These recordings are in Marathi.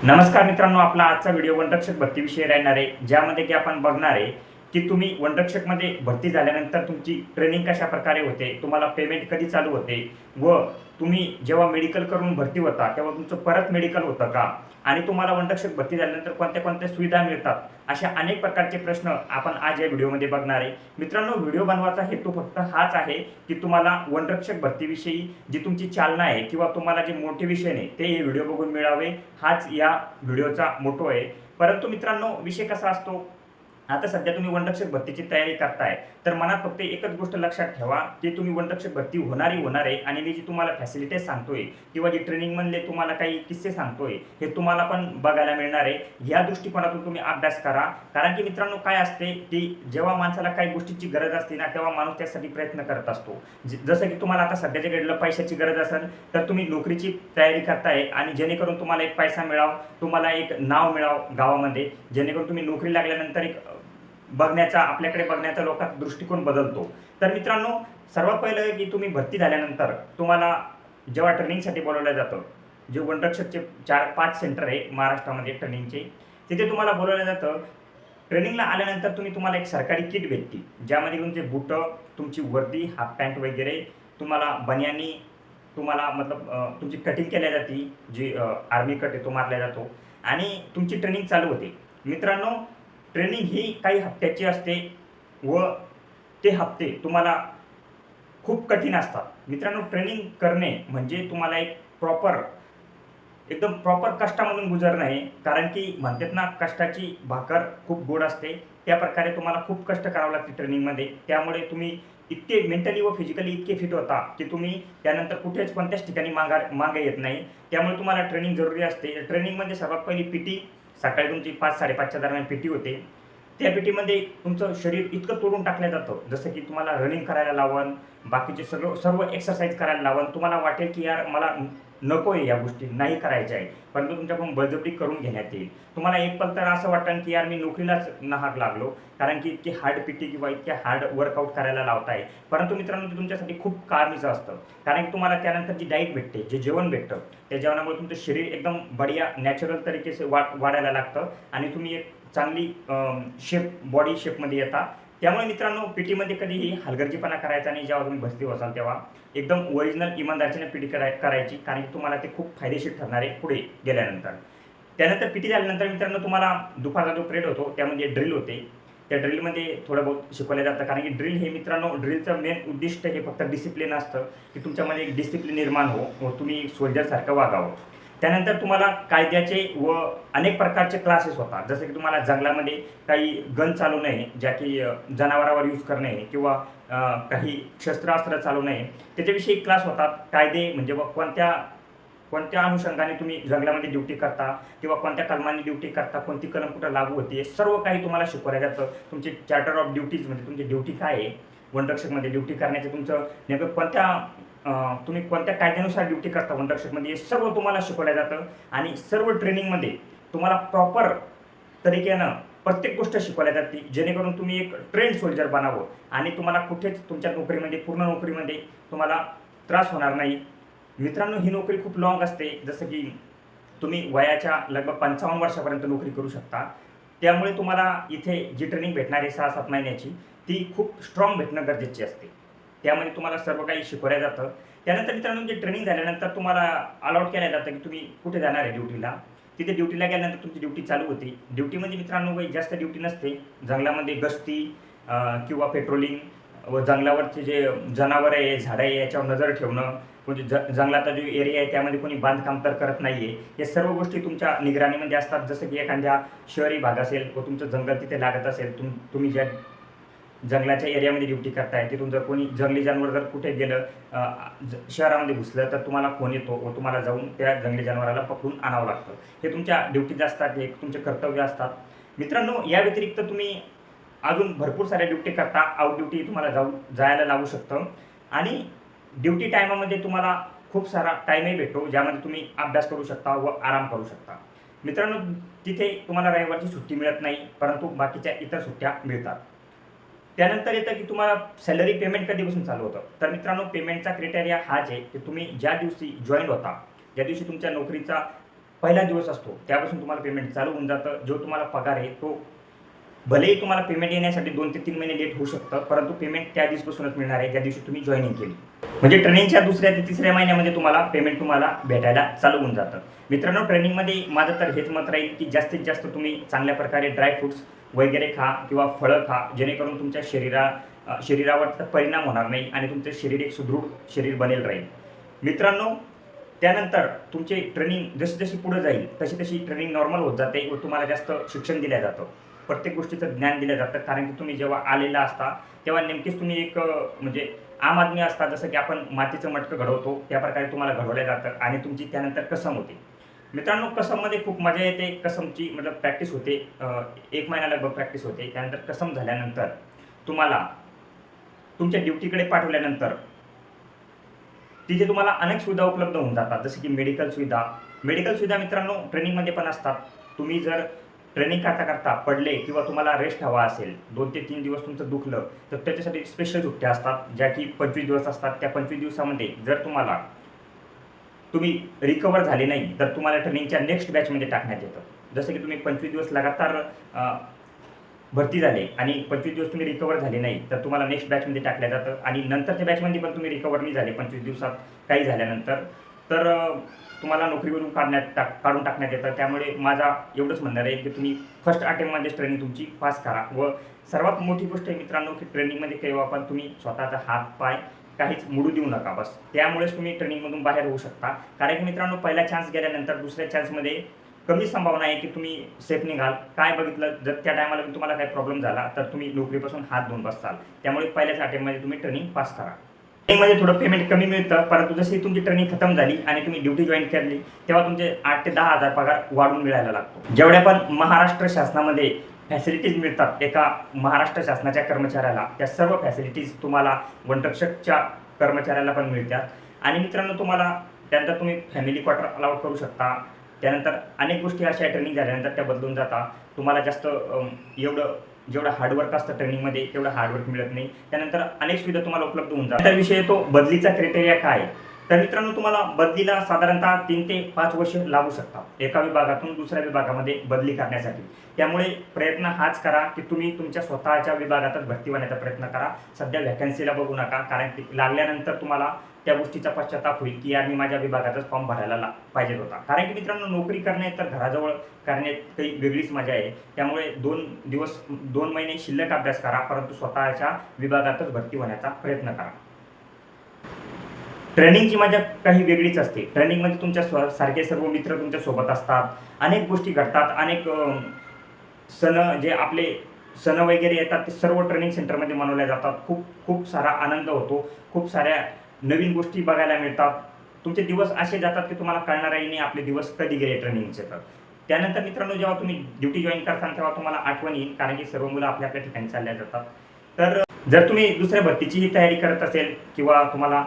नमस्कार मित्रांनो आपला आजचा व्हिडिओ वनरक्षक भरतीविषयी राहणार आहे ज्यामध्ये की आपण बघणार आहे की तुम्ही वनरक्षकमध्ये भरती झाल्यानंतर तुमची ट्रेनिंग कशा प्रकारे होते तुम्हाला पेमेंट कधी चालू होते व तुम्ही जेव्हा मेडिकल करून भरती होता तेव्हा तुमचं परत मेडिकल होतं का? आणि तुम्हाला वनरक्षक भरती झाल्यानंतर कोणत्या कोणत्या सुविधा मिळतात? अशा अनेक प्रकारचे प्रश्न आपण आज या व्हिडिओमध्ये बघणार आहे. मित्रांनो व्हिडिओ बनवायचा हेतू फक्त हाच आहे की तुम्हाला वनरक्षक भरतीविषयी जी तुमची चालना आहे किंवा तुम्हाला जे मोटिवेशन आहे ते हे व्हिडिओ बघून मिळावे. हाच या व्हिडिओचा मोठो आहे. परंतु मित्रांनो विषय कसा असतो? आता सध्या तुम्ही वनरक्षक भरतीची तयारी करताय तर मनात फक्त एकच गोष्ट लक्षात ठेवा की तुम्ही वनरक्षक भरती होणारी होणार आहे आणि मी जी तुम्हाला फॅसिलिटीज सांगतोय किंवा जी ट्रेनिंग मधले तुम्हाला काही किस्से सांगतोय हे तुम्हाला पण बघायला मिळणार आहे. या दृष्टिकोनातून तुम्ही अभ्यास करा. कारण की मित्रांनो काय असते की जेव्हा माणसाला काही गोष्टीची गरज असते ना तेव्हा माणूस त्यासाठी प्रयत्न करत असतो. ज- जसं की तुम्हाला आता सध्याच्या घडलं पैशाची गरज असेल तर तुम्ही नोकरीची तयारी करताय आणि जेणेकरून तुम्हाला एक पैसा मिळाव तुम्हाला एक नाव मिळाव गावामध्ये. जेणेकरून तुम्ही नोकरी लागल्यानंतर एक बघण्याचा आपल्याकडे बघण्याचा लोकात दृष्टिकोन बदलतो. तर मित्रांनो सर्वात पहिलं की तुम्ही भरती झाल्यानंतर तुम्हाला जेव्हा ट्रेनिंगसाठी बोलवलं जातं जे वनरक्षकचे चार पाच सेंटर आहे महाराष्ट्रामध्ये ट्रेनिंगचे तिथे तुम्हाला बोलवलं जातं ट्रेनिंगला आल्यानंतर तुम्ही तुम्हाला एक सरकारी किट भेटते ज्यामध्ये तुमचे बुटं तुमची वर्दी हाफ पॅन्ट वगैरे तुम्हाला बनियानी तुम्हाला मतलब तुमची कटिंग केल्या जाते जी आर्मी कट आहे तो मारला जातो आणि तुमची ट्रेनिंग चालू होते. मित्रांनो ट्रेनिंग ही काही हप्त्याची असते व ते हप्ते तुम्हाला खूप कठीण असतात. मित्रांनो ट्रेनिंग करणे म्हणजे तुम्हाला एक प्रॉपर एकदम प्रॉपर कष्टामधून गुजरणं आहे. कारण की म्हणतात ना कष्टाची भाकर खूप गोड असते. त्या प्रकारे तुम्हाला खूप कष्ट करावं लागते ट्रेनिंगमध्ये. त्यामुळे तुम्ही इतके मेंटली व फिजिकली इतके फिट होता की तुम्ही त्यानंतर कुठेच कोणत्याच ठिकाणी मागा मागे येत नाही. त्यामुळे तुम्हाला ट्रेनिंग जरुरी असते. ट्रेनिंगमध्ये सर्वात पहिली पी टी सकाळी तुमची पाच साडेपाचच्या दरम्यान पी टी होते. त्या पिटीमध्ये तुमचं शरीर इतकं तोडून टाकलं जातं. जसं की तुम्हाला रनिंग करायला लावण बाकीचे सगळं सर्व एक्सरसाइज करायला लावण. तुम्हाला वाटेल की यार मला नको आहे या गोष्टी नाही करायच्या आहे परंतु तुमच्याकडून बळजबरी करून घेण्यात येईल. तुम्हाला एक पल तर असं वाटतं की यार मी नोकरीलाच नाहक लागलो कारण की इतकी हार्ड पिटी किंवा इतक्या हार्ड वर्कआउट करायला लावताय. परंतु मित्रांनो ते तुमच्यासाठी खूप कारणीचं असतं. कारण की तुम्हाला त्यानंतर जी डाईट भेटते जे जेवण भेटतं त्या जेवणामुळे तुमचं शरीर एकदम बढिया नॅचरल तरीके वा वाढायला लागतं. आणि तुम्ही एक चांगली शेप बॉडी शेपमध्ये येता. त्यामुळे मित्रांनो पी टीमध्ये कधीही हलगर्जीपणा करायचा नाही जेव्हा तुम्ही भरती असाल तेव्हा. एकदम ओरिजिनल इमानदारशीने पी टी कराय करायची कारण की तुम्हाला ते खूप फायदेशीर ठरणार आहे पुढे गेल्यानंतर. त्यानंतर पीटी झाल्यानंतर मित्रांनो तुम्हाला दुपारचा जो पिरियड होतो त्यामध्ये ड्रिल होते. त्या ड्रिलमध्ये थोडं बहुत शिकवलं जातं कारण की ड्रिल हे मित्रांनो ड्रिलचं मेन उद्दिष्ट हे फक्त डिसिप्लिन असतं की तुमच्यामध्ये एक डिसिप्लिन निर्माण हो व तुम्ही सोल्जरसारखं वागावं. त्यानंतर तुम्हाला कायद्याचे व अनेक प्रकारचे क्लासेस होतात. जसं की तुम्हाला जंगलामध्ये काही गन चालू नये ज्या की जनावरावर यूज करणे किंवा काही शस्त्रास्त्र चालू नये त्याच्याविषयी क्लास होतात. कायदे म्हणजे व कोणत्या कोणत्या अनुषंगाने तुम्ही जंगलामध्ये ड्युटी करता किंवा कोणत्या कलमाने ड्युटी करता कोणती कलम कुठं लागू होते सर्व काही तुम्हाला शिकवलं जातं. तुमचे चार्टर ऑफ ड्युटीज म्हणजे तुमची ड्युटी काय आहे वनरक्षकमध्ये ड्युटी करण्याचे तुमचं नेमकं कोणत्या तुम्ही कोणत्या कायद्यानुसार ड्युटी करता वनरक्षकमध्ये? हे सर्व तुम्हाला शिकवलं जातं आणि सर्व ट्रेनिंगमध्ये तुम्हाला प्रॉपर तरीक्यानं प्रत्येक गोष्ट शिकवल्या जाते. जेणेकरून तुम्ही एक ट्रेंड सोल्जर बनावं आणि तुम्हाला कुठेच तुमच्या नोकरीमध्ये पूर्ण नोकरीमध्ये तुम्हाला त्रास होणार नाही. मित्रांनो ही नोकरी खूप लॉंग असते. जसं की तुम्ही वयाच्या लगभग पंचावन्न वर्षापर्यंत नोकरी करू शकता. त्यामुळे तुम्हाला इथे जी ट्रेनिंग भेटणार आहे सहा सात महिन्याची ती खूप स्ट्रॉंग भेटणं गरजेची असते. त्यामध्ये तुम्हाला सर्व काही शिकवलं जातं. त्यानंतर मित्रांनो जे ट्रेनिंग झाल्यानंतर तुम्हाला अलॉट केलं जातं की तुम्ही कुठे जाणार आहे ड्युटीला तिथे ड्युटीला गेल्यानंतर तुमची ड्युटी चालू होती. ड्युटीमध्ये मित्रांनो काही जास्त ड्युटी नसते. जंगलामध्ये गस्ती किंवा पेट्रोलिंग व जंगलावरचे जे जनावरं आहे झाडं आहे याच्यावर नजर ठेवणं म्हणजे ज जंगलाचा जो एरिया आहे त्यामध्ये कोणी बांधकाम तर करत नाही आहे या सर्व गोष्टी तुमच्या निगराणीमध्ये असतात. जसं की एखाद्या शहरी भाग असेल व तुमचं जंगल तिथे लागत असेल तुम तुम्ही ज्या जंगलाच्या एरियामध्ये ड्युटी करताय तिथून जर कोणी जंगली जानवर जर कुठे गेलं ज- शहरामध्ये घुसलं तर तुम्हाला फोन येतो व तुम्हाला जाऊन त्या जंगली जनावराला पकडून आणावं लागतं. हे तुमच्या ड्युटीज असतात हे तुमचे कर्तव्य असतात. मित्रांनो या व्यतिरिक्त तुम्ही अजून भरपूर साऱ्या ड्युटी करता. आउट ड्युटी तुम्हाला जाऊ जायला लागू शकतं. आणि ड्युटी टायमामध्ये तुम्हाला खूप सारा टाईमही भेटतो ज्यामध्ये तुम्ही अभ्यास करू शकता व आराम करू शकता. मित्रांनो तिथे तुम्हाला रविवारची सुट्टी मिळत नाही परंतु बाकीच्या इतर सुट्ट्या मिळतात. त्यानंतर येतं की तुम्हाला सॅलरी पेमेंट कधीपासून चालू होतं? तर मित्रांनो पेमेंटचा क्रिटेरिया हाच आहे की तुम्ही ज्या दिवशी जॉईन होता ज्या दिवशी तुमच्या नोकरीचा पहिला दिवस असतो त्यापासून तुम्हाला पेमेंट चालू होऊन जातं. जो तुम्हाला पगार आहे तो भलेही तुम्हाला पेमेंट येण्यासाठी दोन ते तीन महिने लेट होऊ शकतं परंतु पेमेंट त्या दिवसपासूनच मिळणार आहे ज्या दिवशी तुम्ही जॉईनिंग केली. म्हणजे ट्रेनिंगच्या दुसऱ्या ते तिसऱ्या महिन्यामध्ये तुम्हाला पेमेंट तुम्हाला भेटायला चालू होऊन जातं. मित्रांनो ट्रेनिंगमध्ये माझं तर हेच मत राहील की जास्तीत जास्त तुम्ही चांगल्या प्रकारे ड्रायफ्रुट्स वगैरे खा किंवा फळं खा जेणेकरून तुमच्या शरीरा शरीरावर परिणाम होणार नाही आणि तुमचं शरीर एक सुदृढ शरीर बनेल राहील. मित्रांनो त्यानंतर तुमचे ट्रेनिंग जशी जशी पुढे जाईल तशी तशी ट्रेनिंग नॉर्मल होत जाते व तुम्हाला जास्त शिक्षण दिलं जातं. प्रत्येक गोष्टीचं ज्ञान दिलं जातं. कारण की तुम्ही जेव्हा आलेला असता तेव्हा नेमकीच तुम्ही एक म्हणजे आम आदमी असता जसं की आपण मातीचं मटकं घडवतो त्या प्रकारे तुम्हाला घडवलं जातं आणि तुमची त्यानंतर कसम होते. मित्रांनो कसममध्ये खूप मजा येते. कसमची मतलब प्रॅक्टिस होते. एक महिना लगभग प्रॅक्टिस होते. त्यानंतर कसम झाल्यानंतर तुम्हाला तुमच्या ड्युटीकडे पाठवल्यानंतर तिथे तुम्हाला अनेक सुविधा उपलब्ध होऊन जातात. जसे की मेडिकल सुविधा. मेडिकल सुविधा मित्रांनो ट्रेनिंगमध्ये पण असतात. तुम्ही जर ट्रेनिंग करता करता पडले किंवा तुम्हाला रेस्ट हवा असेल दोन ते तीन दिवस तुमचं दुखलं तर त्याच्यासाठी स्पेशल सुट्ट्या असतात ज्या की पंचवीस दिवस असतात. त्या पंचवीस दिवसामध्ये जर तुम्हाला तुम्ही रिकवर झाले नाही तर तुम्हाला ट्रेनिंगच्या नेक्स्ट बॅचमध्ये टाकण्यात येतं. जसं की तुम्ही पंचवीस दिवस लगातार भरती झाले आणि पंचवीस दिवस तुम्ही रिकवर झाले नाही तर तुम्हाला नेक्स्ट बॅचमध्ये टाकलं जातं. आणि नंतरच्या बॅचमध्ये पण तुम्ही रिकवर नाही झाले पंचवीस दिवसात काही झाल्यानंतर. तर तुम्हाला नोकरीवरून काढण्यात टाक काढून टाकण्यात येतं. त्यामुळे माझा एवढंच म्हणणार आहे की तुम्ही फर्स्ट अटेम्पमध्येच ट्रेनिंग तुमची पास करा. व सर्वात मोठी गोष्ट आहे मित्रांनो की ट्रेनिंगमध्ये केव्हा पण तुम्ही स्वतःचा हात पाय काहीच मुडू देऊ नका बस. त्यामुळेच तुम्ही ट्रेनिंगमधून बाहेर होऊ शकता. कारण की मित्रांनो पहिला चान्स गेल्यानंतर दुसऱ्या चान्समध्ये कमी संभावना आहे की तुम्ही सेफ निघाल. काय बघितलं? जर त्या टायमाला तुम्हाला काही प्रॉब्लेम झाला तर तुम्ही नोकरीपासून हात धुवून बसताल त्यामुळे पहिल्याच अटेम्पमध्ये तुम्ही ट्रेनिंग पास करा. ट्रेनिंगमध्ये थोडं पेमेंट कमी मिळतं परंतु जशी तुमची ट्रेनिंग खतम झाली आणि तुम्ही ड्युटी जॉईन केली तेव्हा तुमचे आठ ते दहा हजार पगार वाढून मिळायला लागतो. जेवढ्या पण महाराष्ट्र शासनामध्ये फॅसिलिटीज मिळतात एका महाराष्ट्र शासनाच्या कर्मचाऱ्याला त्या सर्व फॅसिलिटीज तुम्हाला वनरक्षकच्या कर्मचाऱ्याला पण मिळतात. आणि मित्रांनो तुम्हाला त्यानंतर तुम्ही फॅमिली क्वार्टर अलाउड करू शकता. त्यानंतर अनेक गोष्टी अशा ट्रेनिंग झाल्यानंतर त्या बदलून जाता. तुम्हाला जास्त एवढं जेवढं हार्डवर्क असतं ट्रेनिंगमध्ये तेवढं हार्डवर्क मिळत नाही. त्यानंतर अनेक सुविधा तुम्हाला उपलब्ध होऊन जातात. तर विषय येतो बदलीचा क्रायटेरिया काय? तर मित्रांनो तुम्हाला बदलीला साधारणतः तीन ते पाच वर्ष लागू शकतात. एका विभागातून दुसऱ्या विभागामध्ये बदली करण्यासाठी. त्यामुळे प्रयत्न हाच करा की तुम्ही तुमच्या स्वतःच्या विभागातच भरती होण्याचा प्रयत्न करा. सध्या व्हॅकन्सीला बघू नका कारण की लागल्यानंतर तुम्हाला त्या गोष्टीचा पश्चाताप होईल की यार मी माझ्या विभागातच फॉर्म भरायला ला- पाहिजे होता. कारण की मित्रांनो नोकरी करणे तर घराजवळ करण्यात काही वेगळीच मजा आहे. त्यामुळे दोन दिवस दोन महिने शिल्लक अभ्यास करा परंतु स्वतःच्या विभागातच भरती होण्याचा प्रयत्न करा. ट्रेनिंगची मजा काही वेगळीच असते. ट्रेनिंगमध्ये म्हणजे तुमच्या स्व सारखे सर्व मित्र तुमच्यासोबत असतात. अनेक गोष्टी घडतात. अनेक सण जे आपले सण वगैरे येतात ते सर्व ट्रेनिंग सेंटरमध्ये मनवल्या जातात. खूप खूप सारा आनंद होतो. खूप साऱ्या नवीन गोष्टी बघायला मिळतात. तुमचे दिवस असे जातात की तुम्हाला कळणारही नाही आपले दिवस कधी गेले ट्रेनिंगचे तर. त्यानंतर मित्रांनो जेव्हा तुम्ही ड्युटी जॉईन करताना तेव्हा तुम्हाला आठवण येईल कारण की सर्व मुलं आपल्या आपल्या ठिकाणी चालल्या जातात. तर जर तुम्ही दुसऱ्या भरतीचीही तयारी करत असेल किंवा तुम्हाला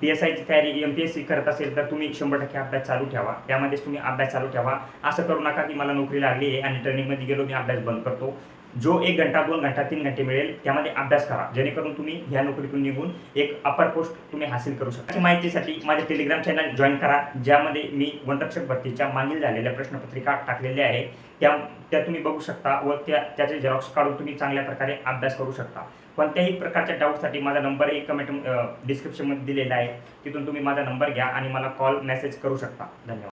पी एस आयची तयारी एम पी एस सी करत असेल तर तुम्ही शंभर टक्के अभ्यास चालू ठेवा. त्यामध्येच तुम्ही अभ्यास चालू ठेवा. असं करू नका की मला नोकरी लागली आहे आणि ट्रेनिंगमध्ये गेलो मी अभ्यास बंद करतो. जो एक घंटा दोन घंटा तीन घंटे मिळेल त्यामध्ये अभ्यास करा. जेणेकरून तुम्ही ह्या नोकरीतून निघून एक अपर पोस्ट तुम्ही हासिल करू शकता. माहितीसाठी माझे टेलिग्राम चॅनल जॉईन करा ज्यामध्ये मी वनरक्षक भरतीच्या मागील झालेल्या प्रश्नपत्रिका टाकलेल्या आहे त्या त्या तुम्ही बघू शकता व त्या त्याचे झेरॉक्स काढून तुम्ही चांगल्या प्रकारे अभ्यास करू शकता. कोणत्याही प्रकारच्या डाऊटसाठी माझा नंबरही कमेंट डिस्क्रिप्शनमध्ये दिलेला आहे. तिथून तुम्ही माझा नंबर घ्या आणि मला कॉल मेसेज करू शकता. धन्यवाद.